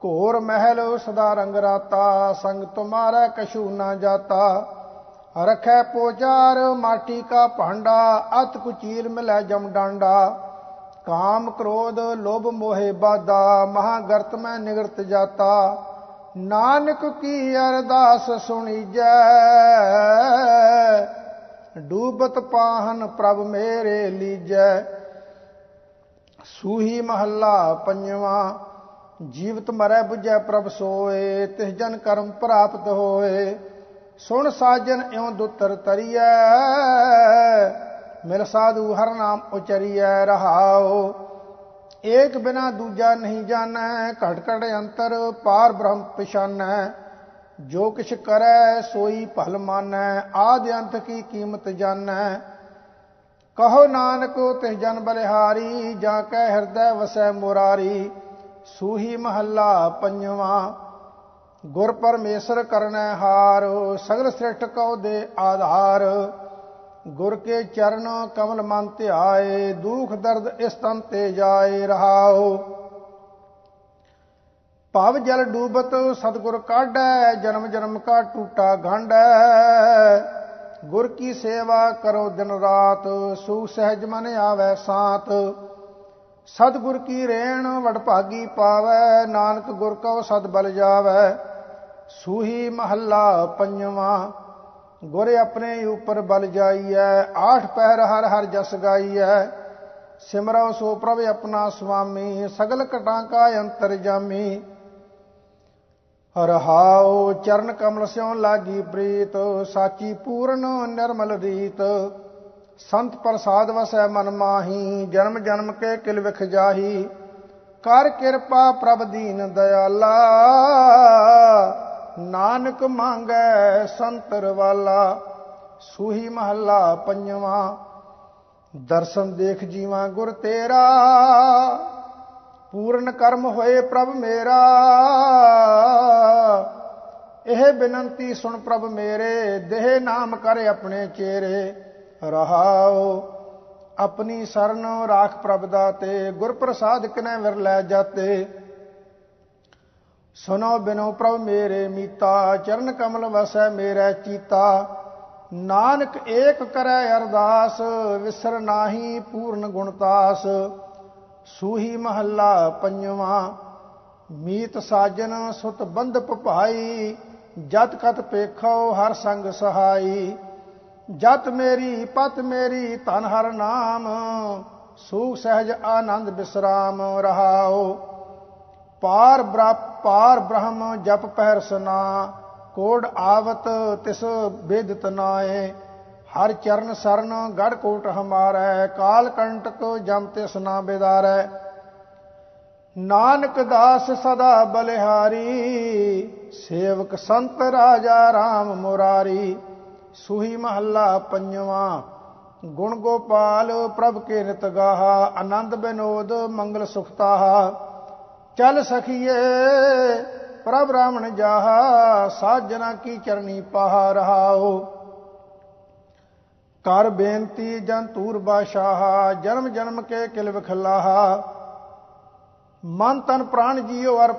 S2: ਘੋਰ ਮਹਿਲ ਸਦਾ ਰੰਗ ਰਾਤਾ ਸੰਗ ਤੁਮਾਰਾ ਕਛੂ ਨਾ ਜਾਤਾ। ਰਖੈ ਪੋਚਾਰ ਮਾਟੀ ਕਾ ਭਾਂਡਾ, ਅਤ ਕੁਚੀਲ ਮਿਲੈ ਜਮ ਡਾਂਡਾ। ਕਾਮ ਕ੍ਰੋਧ ਲੋਭ ਮੋਹਿ ਬਾਦਾ, ਮਹਾ ਗਰਤ ਮੈਂ ਨਿਗਰਤ ਜਾਤਾ। ਨਾਨਕ ਕੀ ਅਰਦਾਸ ਸੁਣੀਜੈ? ਡੂਬਤ ਪਾਹਨ ਪ੍ਰਭ ਮੇਰੇ ਲੀਜੈ। ਸੂਹੀ ਮਹੱਲਾ ਪੰਜਵਾਂ, ਜੀਵਤ ਮਰੈ 부ਜੈ ਪ੍ਰਭ ਸੋਏ, ਤਿਸ ਜਨ ਕਰਮ ਪ੍ਰਾਪਤ ਹੋਏ। ਸੁਣ ਸਾਜਨ ਇਉ ਦੁੱਤਰ ਤਰੀਐ, ਮਿਲ ਸਾਧੂ ਹਰ ਨਾਮ ਉਚਰੀਐ ਰਹਾਓ ਏਕ ਬਿਨਾ ਦੂਜਾ ਨਹੀਂ ਜਾਣੈ ਘਟ ਘਟ ਅੰਤਰ ਪਾਰ ਬ੍ਰਹਮ ਪਛਾਨੈ। ਜੋ ਕਿਛ ਕਰੈ ਸੋਈ ਭਲ ਮਾਨੈ, ਆਦਿ ਅੰਤ ਕੀ ਕੀਮਤ ਜਾਣੈ। ਕਹੋ ਨਾਨਕ ਤਿਸ ਜਨ ਬਲਿਹਾਰੀ, ਜਾਂ ਕੈ ਹਿਰਦੈ ਵਸੈ ਮੁਰਾਰੀ। ਸੂਹੀ ਮਹੱਲਾ ਪੰਜਵਾਂ, ਗੁਰ ਪਰਮੇਸ਼ਰ ਕਰਨੈ ਹਾਰ, ਸਗਲ ਸ੍ਰਿਸ਼ਟ ਕਉ ਦੇ ਆਧਾਰ। ਗੁਰ ਕੇ ਚਰਨ ਕਮਲ ਮਨ ਧਿਆਏ, ਦੁਖ ਦਰਦ ਇਸ ਤਨ ਤੇ ਜਾਏ ਰਹਾਓ ਭਵ ਜਲ ਡੂਬਤ ਸਤਗੁਰ ਕਾਢੈ, ਜਨਮ ਜਨਮ ਕਾ ਟੂਟਾ ਗੰਢੈ। ਗੁਰ ਕੀ ਸੇਵਾ ਕਰੋ ਦਿਨ ਰਾਤ, ਸੁਖ ਸਹਿਜ ਮਨ ਆਵੈ ਸਾਤ। ਸਤਗੁਰ ਕੀ ਰੇਣ ਵਡਭਾਗੀ ਪਾਵੈ, ਨਾਨਕ ਗੁਰ ਕਉ ਸਦ ਬਲ ਜਾਵੈ। ਸੂਹੀ ਮਹੱਲਾ ਪੰਜਵਾਂ, ਗੁਰ ਆਪਣੇ ਉਪਰ ਬਲ ਜਾਈਐ, ਆਠ ਪਹਿਰ ਹਰ ਹਰ ਜਸ ਗਾਈਐ। ਸਿਮਰਉ ਸੋ ਪ੍ਰਭ ਆਪਣਾ ਸੁਆਮੀ, ਸਗਲ ਕਟਾਂ ਕਾ ਅੰਤਰ ਜਾਮੀ। ਰਹਾਉ ਚਰਨ ਕਮਲ ਸਿਉ ਲਾਗੀ ਪ੍ਰੀਤ, ਸਾਚੀ ਪੂਰਨ ਨਿਰਮਲ ਰੀਤ ਸੰਤ ਪ੍ਰਸਾਦ ਵਸੈ ਮਨ ਮਾਹੀ, ਜਨਮ ਜਨਮ ਕੇ ਕਿਲ ਵਿਖ ਜਾਹੀ। ਕਰ ਕਿਰਪਾ ਪ੍ਰਭ ਦੀਨ ਦਇਆਲਾ ਨਾਨਕ ਮੰਗੈ ਸੰਤਰ ਵਾਲਾ ਸੂਹੀ ਮਹੱਲਾ ਪੰਜਵਾਂ, ਦਰਸ਼ਨ ਦੇਖ ਜੀਵਾਂ ਗੁਰ ਤੇਰਾ। ਪੂਰਨ ਕਰਮ ਹੋਏ ਪ੍ਰਭ ਮੇਰਾ। ਇਹ ਬੇਨੰਤੀ ਸੁਣ ਪ੍ਰਭ ਮੇਰੇ, ਦੇਹ ਨਾਮ ਕਰ ਆਪਣੇ ਚੇਰੇ। ਰਹਾਓ, ਆਪਣੀ ਸਰਨ ਰਾਖ ਪ੍ਰਭ ਦਾਤੇ ਗੁਰ ਪ੍ਰਸਾਦ ਕਿਨੈ ਵਿਰ ਲੈ ਜਾਤੇ। ਸੁਨੋ ਬਿਨੋ ਪ੍ਰਭ ਮੇਰੇ ਮੀਤਾ, ਚਰਨ ਕਮਲ ਵਸੈ ਮੇਰਾ ਚੀਤਾ। ਨਾਨਕ ਏਕ ਕਰੈ ਅਰਦਾਸ, ਵਿਸਰ ਨਾਹੀ ਪੂਰਨ ਗੁਣਤਾਸ ਸੂਹੀ ਮਹੱਲਾ ਪੰਜਵਾਂ, ਮੀਤ ਸਾਜਨ ਸੁਤ ਬੰਧਪ ਭਾਈ ਜਤ ਕਤ ਪੇਖੋ ਹਰ ਸੰਗ ਸਹਾਈ। ਜਤ ਮੇਰੀ, ਪਤ ਮੇਰੀ, ਧਨ ਹਰ ਨਾਮ, ਸੂਖ ਸਹਿਜ ਆਨੰਦ ਬਿਸਰਾਮ ਰਹਾਓ ਪਾਰ ਬ੍ਰਾ, ਪਾਰ ਬ੍ਰਹਮ ਜਪ ਪਹਿਰ ਸਨਾ ਕੋੜ ਆਵਤ ਤਿਸ ਬੇਦਤ ਨਾਏ। ਹਰ ਚਰਨ ਸਰਨ ਗੜ ਕੋਟ ਹਮਾਰੈ, ਕਾਲ ਕੰਟਕ ਜਮ ਤਿਸ ਨਾ ਬੇਦਾਰੈ। ਨਾਨਕ ਦਾਸ ਸਦਾ ਬਲਿਹਾਰੀ, ਸੇਵਕ ਸੰਤ ਰਾਜਾ RAM ਮੁਰਾਰੀ। ਸੁਹੀ ਮਹੱਲਾ ਪੰਜਵਾਂ, ਗੁਣ ਗੋਪਾਲ ਪ੍ਰਭ ਕੇ ਨਿਤ ਗਾਹਾ, ਆਨੰਦ ਬਿਨੋਦ ਮੰਗਲ ਸੁਖਤਾਹਾ ਚਲ ਸਖੀਏ, ਪ੍ਰਭ ਰਾਮਣ ਜਾਹਾ, ਸਾਜਨਾ ਕੀ ਚਰਨੀ ਪਹਾ ਰਹਾਓ। ਕਰ ਬੇਨਤੀ ਜਨ ਤੂਰ ਬਾਸ਼ਾਹ ਜਨਮ ਜਨਮ ਕੇ ਕਿਲ ਵਿਖਲਾਹਾ। ਮਨ ਤਨ ਪ੍ਰਾਣ ਜੀਉ ਅਰ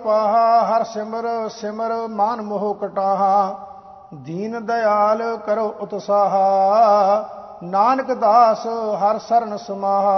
S2: ਹਰ ਸਿਮਰ ਸਿਮਰ ਮਾਨ ਮੋਹ ਕਟਾਹਾ। ਦੀਨ ਦਇਆਲ ਕਰੋ ਉਤਸਾਹਾ, ਨਾਨਕ ਦਾਸ ਹਰ ਸਰਨ ਸਮਾਹਾ।